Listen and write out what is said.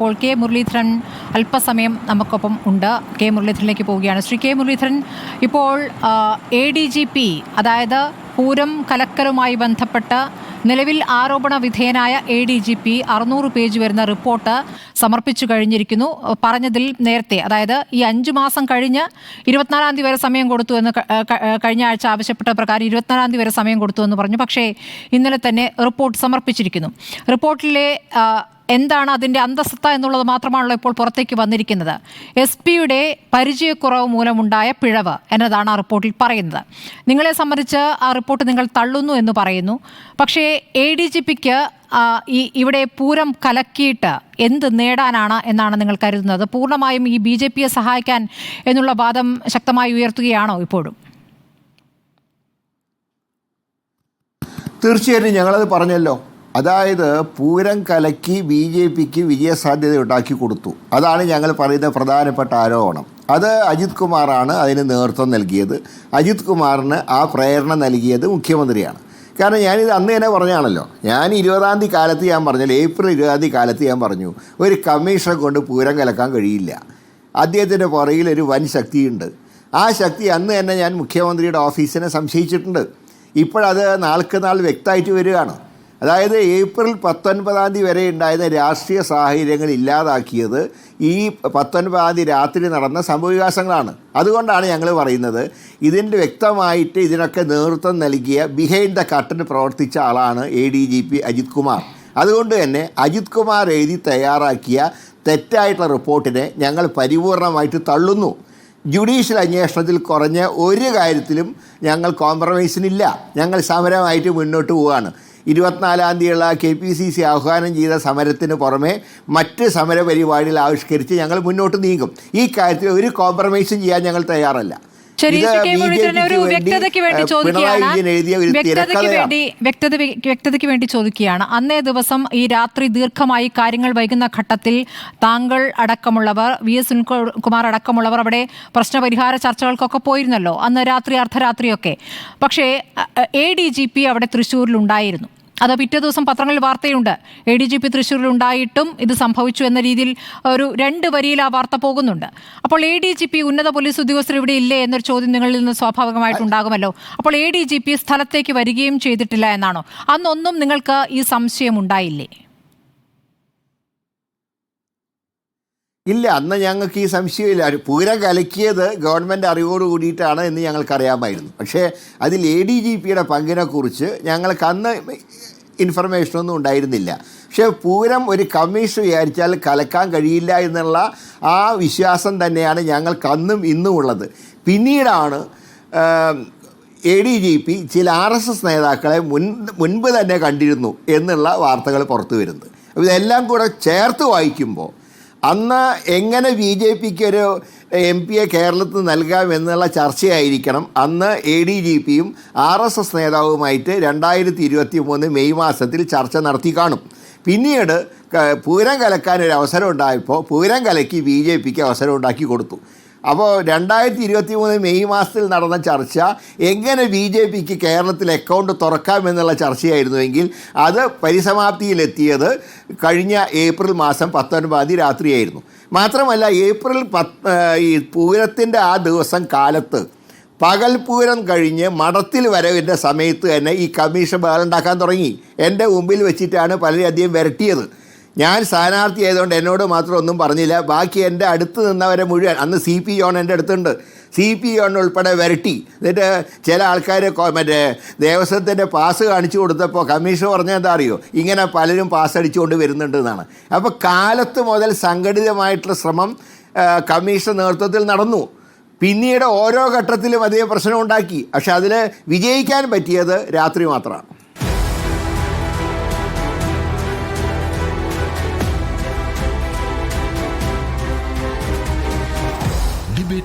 ഇപ്പോൾ കെ മുരളീധരൻ അല്പസമയം നമുക്കൊപ്പം ഉണ്ട്. കെ മുരളീധരനിലേക്ക് പോവുകയാണ്. ശ്രീ കെ മുരളീധരൻ ഇപ്പോൾ എ ഡി ജി പി അതായത് പൂരം കലക്കലുമായി ബന്ധപ്പെട്ട് നിലവിൽ ആരോപണ വിധേയനായ എ ഡി ജി പി അറുന്നൂറ് പേജ് വരുന്ന റിപ്പോർട്ട് സമർപ്പിച്ചു കഴിഞ്ഞിരിക്കുന്നു. പറഞ്ഞതിൽ നേരത്തെ അതായത് ഈ അഞ്ച് മാസം കഴിഞ്ഞ് ഇരുപത്തിനാലാം തീയതി വരെ സമയം കൊടുത്തു എന്ന് കഴിഞ്ഞ ആഴ്ച ആവശ്യപ്പെട്ട പ്രകാരം ഇരുപത്തിനാലാം തീയതി വരെ സമയം കൊടുത്തു എന്ന് പറഞ്ഞു. പക്ഷേ ഇന്നലെ തന്നെ റിപ്പോർട്ട് സമർപ്പിച്ചിരിക്കുന്നു. റിപ്പോർട്ടിലെ എന്താണ് അതിന്റെ അന്തസത്ത എന്നുള്ളത് മാത്രമാണല്ലോ ഇപ്പോൾ പുറത്തേക്ക് വന്നിരിക്കുന്നത്. എസ് പിയുടെ പരിചയക്കുറവ് മൂലമുണ്ടായ പിഴവ് എന്നതാണ് ആ റിപ്പോർട്ടിൽ പറയുന്നത്. നിങ്ങളെ സംബന്ധിച്ച് ആ റിപ്പോർട്ട് നിങ്ങൾ തള്ളുന്നു എന്ന് പറയുന്നു. പക്ഷേ എ ഡി ജി പിക്ക് ഈ ഇവിടെ പൂരം കലക്കിയിട്ട് എന്ത് നേടാനാണ് എന്നാണ് നിങ്ങൾ കരുതുന്നത്? പൂർണമായും ഈ ബി ജെ പിയെ സഹായിക്കാൻ എന്നുള്ള വാദം ശക്തമായി ഉയർത്തുകയാണോ ഇപ്പോഴും? തീർച്ചയായിട്ടും ഞങ്ങളത് പറഞ്ഞല്ലോ. അതായത് പൂരം കലക്കി ബി ജെ പിക്ക് വിജയസാധ്യത ഉണ്ടാക്കി കൊടുത്തു. അതാണ് ഞങ്ങൾ പറയുന്ന പ്രധാനപ്പെട്ട ആരോപണം. അത് അജിത് കുമാറാണ് അതിന് നേതൃത്വം നൽകിയത്. അജിത് കുമാറിന് ആ പ്രേരണ നൽകിയത് മുഖ്യമന്ത്രിയാണ്. കാരണം ഞാനിത് അന്ന് തന്നെ പറഞ്ഞാണല്ലോ. ഞാൻ ഇരുപതാം തീയതി കാലത്ത് ഞാൻ പറഞ്ഞല്ലോ ഏപ്രിൽ ഇരുപതാം തീയതി കാലത്ത് ഞാൻ പറഞ്ഞു ഒരു കമ്മീഷനെ കൊണ്ട് പൂരം കലക്കാൻ കഴിയില്ല. അദ്ദേഹത്തിന്റെ പുറകിൽ ഒരു വൻ ശക്തിയുണ്ട്. ആ ശക്തി അന്ന് തന്നെ ഞാൻ മുഖ്യമന്ത്രിയുടെ ഓഫീസിനെ സംശയിച്ചിട്ടുണ്ട്. ഇപ്പോഴത് നാൾക്ക് നാൾ വ്യക്തമായിട്ട് വരികയാണ്. അതായത് ഏപ്രിൽ പത്തൊൻപതാം തീയതി വരെ ഉണ്ടായിരുന്ന രാഷ്ട്രീയ സാഹചര്യങ്ങൾ ഇല്ലാതാക്കിയത് ഈ പത്തൊൻപതാം തീയതി രാത്രി നടന്ന സംഭവവികാസങ്ങളാണ് അതുകൊണ്ടാണ് ഞങ്ങൾ പറയുന്നത് ഇതിന്റെ വ്യക്തമായിട്ട് ഇതിനൊക്കെ നേതൃത്വം നൽകിയ ബിഹൈൻഡ് ദ കട്ടന് പ്രവർത്തിച്ച ആളാണ് A D G P Ajith Kumar. അതുകൊണ്ട് തന്നെ അജിത് കുമാർ എഴുതി തയ്യാറാക്കിയ തെറ്റായിട്ടുള്ള റിപ്പോർട്ടിനെ ഞങ്ങൾ പരിപൂർണമായിട്ട് തള്ളുന്നു. ജുഡീഷ്യൽ അന്വേഷണത്തിൽ കുറഞ്ഞ ഒരു കാര്യത്തിലും ഞങ്ങൾ കോംപ്രമൈസിനില്ല ഞങ്ങൾ സമരമായിട്ട് മുന്നോട്ട് പോവുകയാണ്. ഇരുപത്തിനാലാം തീയതിയുള്ള കെ പി സി സി ആഹ്വാനം ചെയ്ത സമരത്തിന് പുറമെ മറ്റ് സമര പരിപാടികൾ ആവിഷ്കരിച്ച് ഞങ്ങൾ മുന്നോട്ട് നീങ്ങും. ഈ കാര്യത്തിൽ ഒരു കോംപ്രമൈസും ചെയ്യാൻ ഞങ്ങൾ തയ്യാറല്ല. വ്യക്തതയ്ക്ക് വേണ്ടി ചോദിക്കുകയാണ്. വ്യക്തത വ്യക്തതയ്ക്ക് വേണ്ടി ചോദിക്കുകയാണ്. അന്നേ ദിവസം ഈ രാത്രി ദീർഘമായി കാര്യങ്ങൾ വൈകുന്ന ഘട്ടത്തിൽ താങ്കൾ അടക്കമുള്ളവർ വി എസ് സുനിൽകുമാർ അടക്കമുള്ളവർ അവിടെ പ്രശ്നപരിഹാര ചർച്ചകൾക്കൊക്കെ പോയിരുന്നല്ലോ. അന്ന് രാത്രി അർദ്ധരാത്രിയൊക്കെ. പക്ഷേ എ ഡി ജി പി അവിടെ തൃശ്ശൂരിലുണ്ടായിരുന്നു. അത് പിറ്റേ ദിവസം പത്രങ്ങളിൽ വാർത്തയുണ്ട്. എ ഡി ജി പി തൃശ്ശൂരിൽ ഉണ്ടായിട്ടും ഇത് സംഭവിച്ചു എന്ന രീതിയിൽ ഒരു രണ്ട് വരിയിൽ ആ വാർത്ത പോകുന്നുണ്ട്. അപ്പോൾ എ ഡി ജി പി ഉന്നത പോലീസ് ഉദ്യോഗസ്ഥർ ഇവിടെ ഇല്ലേ എന്നൊരു ചോദ്യം നിങ്ങളിൽ നിന്ന് സ്വാഭാവികമായിട്ട് ഉണ്ടാകുമല്ലോ. അപ്പോൾ എ ഡി ജി പി സ്ഥലത്തേക്ക് വരികയും ചെയ്തിട്ടില്ല എന്നാണോ? അന്നൊന്നും നിങ്ങൾക്ക് ഈ സംശയം ഉണ്ടായില്ലേ? ഇല്ല അന്ന് ഞങ്ങൾക്ക് ഈ സംശയമില്ല. പൂരം കലക്കിയത് ഗവൺമെന്റ് അറിവോട് കൂടിയിട്ടാണ് എന്ന് ഞങ്ങൾക്കറിയാമായിരുന്നു. പക്ഷേ അതിൽ എ ഡി ജി പിയുടെ പങ്കിനെക്കുറിച്ച് ഞങ്ങൾക്ക് അന്ന് ഇൻഫർമേഷനൊന്നും ഉണ്ടായിരുന്നില്ല. പക്ഷേ പൂരം ഒരു കമ്മീഷൻ വിചാരിച്ചാൽ കലക്കാൻ കഴിയില്ല എന്നുള്ള ആ വിശ്വാസം തന്നെയാണ് ഞങ്ങൾക്ക് അന്നും ഇന്നും ഉള്ളത്. പിന്നീടാണ് എ ഡി ജി പി ചില ആർ എസ് എസ് നേതാക്കളെ മുൻ മുൻപ് തന്നെ കണ്ടിരുന്നു എന്നുള്ള വാർത്തകൾ പുറത്തു വരുന്നത്. ഇതെല്ലാം കൂടെ ചേർത്ത് വായിക്കുമ്പോൾ അന്ന് എങ്ങനെ ബി ജെ പിക്ക് ഒരു എം പിയെ കേരളത്തിൽ നൽകാം എന്നുള്ള ചർച്ചയായിരിക്കണം. അന്ന് എ ഡി ജി പിയും ആർ എസ് എസ് നേതാവുമായിട്ട് രണ്ടായിരത്തി ഇരുപത്തി മൂന്ന് മെയ് മാസത്തിൽ ചർച്ച നടത്തി കാണും. പിന്നീട് പൂരം കലക്കാൻ ഒരു അവസരം ഉണ്ടായപ്പോൾ പൂരം കലക്കി ബി ജെ പിക്ക് അവസരം ഉണ്ടാക്കി കൊടുത്തു. അപ്പോൾ രണ്ടായിരത്തി ഇരുപത്തി മൂന്ന് മെയ് മാസത്തിൽ നടന്ന ചർച്ച എങ്ങനെ ബി ജെ പിക്ക് കേരളത്തിൽ അക്കൗണ്ട് തുറക്കാം എന്നുള്ള ചർച്ചയായിരുന്നുവെങ്കിൽ അത് പരിസമാപ്തിയിലെത്തിയത് കഴിഞ്ഞ ഏപ്രിൽ മാസം പത്തൊൻപതാം തീയതി രാത്രിയായിരുന്നു. മാത്രമല്ല ഏപ്രിൽ പത്ത് ഈ പൂരത്തിന്റെ ആ ദിവസം കാലത്ത് പകൽ പൂരം കഴിഞ്ഞ് മഠത്തിൽ വരവിന്റെ സമയത്ത് തന്നെ ഈ കമ്മീഷൻ ബഹളുണ്ടാക്കാൻ തുടങ്ങി. എന്റെ മുമ്പിൽ വെച്ചിട്ടാണ് പലരെയധികം വരട്ടിയത്. ഞാൻ സ്ഥാനാർത്ഥി ആയതുകൊണ്ട് എന്നോട് മാത്രം ഒന്നും പറഞ്ഞില്ല. ബാക്കി എന്റെ അടുത്ത് നിന്നവരെ മുഴുവൻ അന്ന് സി പി ജോൺ എന്റെ അടുത്തുണ്ട്. സി പി ജോൺ ഉൾപ്പെടെ വരട്ടി. എന്നിട്ട് ചില ആൾക്കാർ മറ്റേ ദേവസ്വത്തിന്റെ പാസ് കാണിച്ചു കൊടുത്തപ്പോൾ കമ്മീഷൻ പറഞ്ഞാൽ എന്താ അറിയോ? ഇങ്ങനെ പലരും പാസ് അടിച്ചുകൊണ്ട് വരുന്നുണ്ട് എന്നാണ്. അപ്പോൾ കാലത്ത് മുതൽ സംഘടിതമായിട്ടുള്ള ശ്രമം കമ്മീഷൻ നേതൃത്വത്തിൽ നടന്നു. പിന്നീട് ഓരോ ഘട്ടത്തിലും അതേ പ്രശ്നം ഉണ്ടാക്കി. പക്ഷെ അതിൽ വിജയിക്കാൻ പറ്റിയത് രാത്രി മാത്രമാണ്.